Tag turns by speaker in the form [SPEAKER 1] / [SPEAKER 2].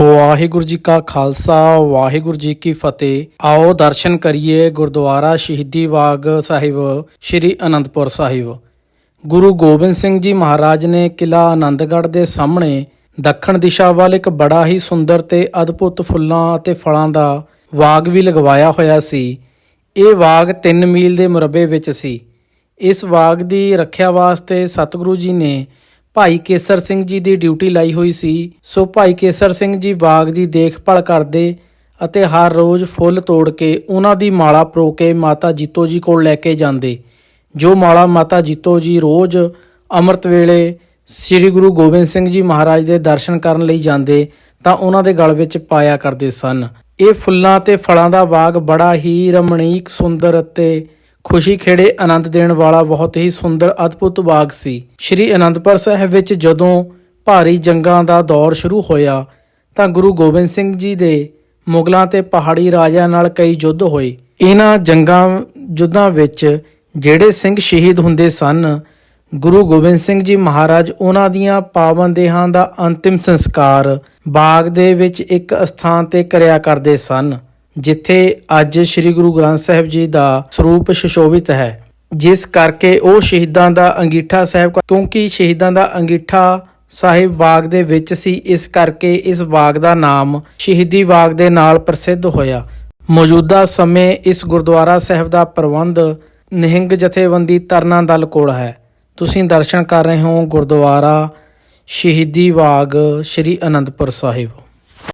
[SPEAKER 1] ਵਾਹਿਗੁਰੂ ਜੀ ਕਾ ਖਾਲਸਾ, ਵਾਹਿਗੁਰੂ ਜੀ ਕੀ ਫਤਿਹ। ਆਓ ਦਰਸ਼ਨ ਕਰੀਏ ਗੁਰਦੁਆਰਾ ਸ਼ਹੀਦੀ ਬਾਗ ਸਾਹਿਬ, ਸ੍ਰੀ ਅਨੰਦਪੁਰ ਸਾਹਿਬ। ਗੁਰੂ ਗੋਬਿੰਦ ਸਿੰਘ ਜੀ ਮਹਾਰਾਜ ਨੇ ਕਿਲਾ ਆਨੰਦਗੜ੍ਹ ਦੇ ਸਾਹਮਣੇ ਦੱਖਣ ਦਿਸ਼ਾ ਵੱਲ ਇੱਕ ਬੜਾ ਹੀ ਸੁੰਦਰ ਤੇ ਅਦਭੁਤ ਫੁੱਲਾਂ ਅਤੇ ਫਲਾਂ ਦਾ ਬਾਗ ਵੀ ਲਗਵਾਇਆ ਹੋਇਆ ਸੀ। ਇਹ ਬਾਗ 3 ਮੀਲ ਦੇ ਮੁਰੱਬੇ ਵਿੱਚ ਸੀ। ਇਸ ਬਾਗ ਦੀ ਰੱਖਿਆ ਵਾਸਤੇ ਸਤਿਗੁਰੂ ਜੀ ਨੇ ਭਾਈ ਕੇਸਰ ਸਿੰਘ ਜੀ ਦੀ ਡਿਊਟੀ ਲਾਈ ਹੋਈ ਸੀ। ਸੋ ਭਾਈ ਕੇਸਰ ਸਿੰਘ ਜੀ ਬਾਗ ਦੀ ਦੇਖਭਾਲ ਕਰਦੇ ਅਤੇ ਹਰ ਰੋਜ਼ ਫੁੱਲ ਤੋੜ ਕੇ ਉਹਨਾਂ ਦੀ ਮਾਲਾ ਪਰੋ ਕੇ ਮਾਤਾ ਜੀਤੋ ਜੀ ਕੋਲ ਲੈ ਕੇ ਜਾਂਦੇ। ਜੋ ਮਾਲਾ ਮਾਤਾ ਜੀਤੋ ਜੀ ਰੋਜ਼ ਅੰਮ੍ਰਿਤ ਵੇਲੇ ਸ੍ਰੀ ਗੁਰੂ ਗੋਬਿੰਦ ਸਿੰਘ ਜੀ ਮਹਾਰਾਜ ਦੇ ਦਰਸ਼ਨ ਕਰਨ ਲਈ ਜਾਂਦੇ, ਤਾਂ ਉਹਨਾਂ ਦੇ ਗਲ ਵਿੱਚ ਪਾਇਆ ਕਰਦੇ ਸਨ। ਇਹ ਫੁੱਲਾਂ ਤੇ ਫਲਾਂ ਦਾ ਬਾਗ ਬੜਾ ਹੀ ਰਮਣੀਕ, ਸੁੰਦਰ ਅਤੇ ਖੁਸ਼ੀ ਖੇੜੇ ਆਨੰਦ ਦੇਣ ਵਾਲਾ ਬਹੁਤ ਹੀ ਸੁੰਦਰ, ਅਦਭੁਤ ਬਾਗ ਸੀ। ਸ਼੍ਰੀ ਅਨੰਦਪੁਰ ਸਾਹਿਬ ਵਿੱਚ ਜਦੋਂ ਭਾਰੀ ਜੰਗਾਂ ਦਾ ਦੌਰ ਸ਼ੁਰੂ ਹੋਇਆ, ਤਾਂ ਗੁਰੂ ਗੋਬਿੰਦ ਸਿੰਘ ਜੀ ਦੇ ਮੁਗਲਾਂ ਤੇ ਪਹਾੜੀ ਰਾਜਿਆਂ ਨਾਲ ਕਈ ਯੁੱਧ ਹੋਏ। ਇਹਨਾਂ ਜੰਗਾਂ, ਯੁੱਧਾਂ ਵਿੱਚ ਜਿਹੜੇ ਸਿੰਘ ਸ਼ਹੀਦ ਹੁੰਦੇ ਸਨ, ਗੁਰੂ ਗੋਬਿੰਦ ਸਿੰਘ ਜੀ ਮਹਾਰਾਜ ਉਹਨਾਂ ਦੀਆਂ ਪਾਵਨ ਦੇਹਾਂ ਦਾ ਅੰਤਿਮ ਸੰਸਕਾਰ ਬਾਗ ਦੇ ਵਿੱਚ ਇੱਕ ਸਥਾਨ ਤੇ ਕਰਿਆ ਕਰਦੇ ਸਨ। ਜਿੱਥੇ ਅੱਜ ਸ੍ਰੀ ਗੁਰੂ ਗ੍ਰੰਥ ਸਾਹਿਬ ਜੀ ਦਾ ਸਰੂਪ ਸੁਸ਼ੋਭਿਤ ਹੈ, ਜਿਸ ਕਰਕੇ ਉਹ ਸ਼ਹੀਦਾਂ ਦਾ ਅੰਗੀਠਾ ਸਾਹਿਬ ਕਿਉਂਕਿ ਸ਼ਹੀਦਾਂ ਦਾ ਅੰਗੀਠਾ ਸਾਹਿਬ ਬਾਗ ਦੇ ਵਿੱਚ ਸੀ, ਇਸ ਕਰਕੇ ਇਸ ਬਾਗ ਦਾ ਨਾਮ ਸ਼ਹੀਦੀ ਬਾਗ ਦੇ ਨਾਲ ਪ੍ਰਸਿੱਧ ਹੋਇਆ। ਮੌਜੂਦਾ ਸਮੇਂ ਇਸ ਗੁਰਦੁਆਰਾ ਸਾਹਿਬ ਦਾ ਪ੍ਰਬੰਧ ਨਿਹੰਗ ਜਥੇਬੰਦੀ ਤਰਨਾ ਦਲ ਕੋਲ ਹੈ। ਤੁਸੀਂ ਦਰਸ਼ਨ ਕਰ ਰਹੇ ਹੋ ਗੁਰਦੁਆਰਾ ਸ਼ਹੀਦੀ ਬਾਗ ਸ੍ਰੀ ਅਨੰਦਪੁਰ ਸਾਹਿਬ।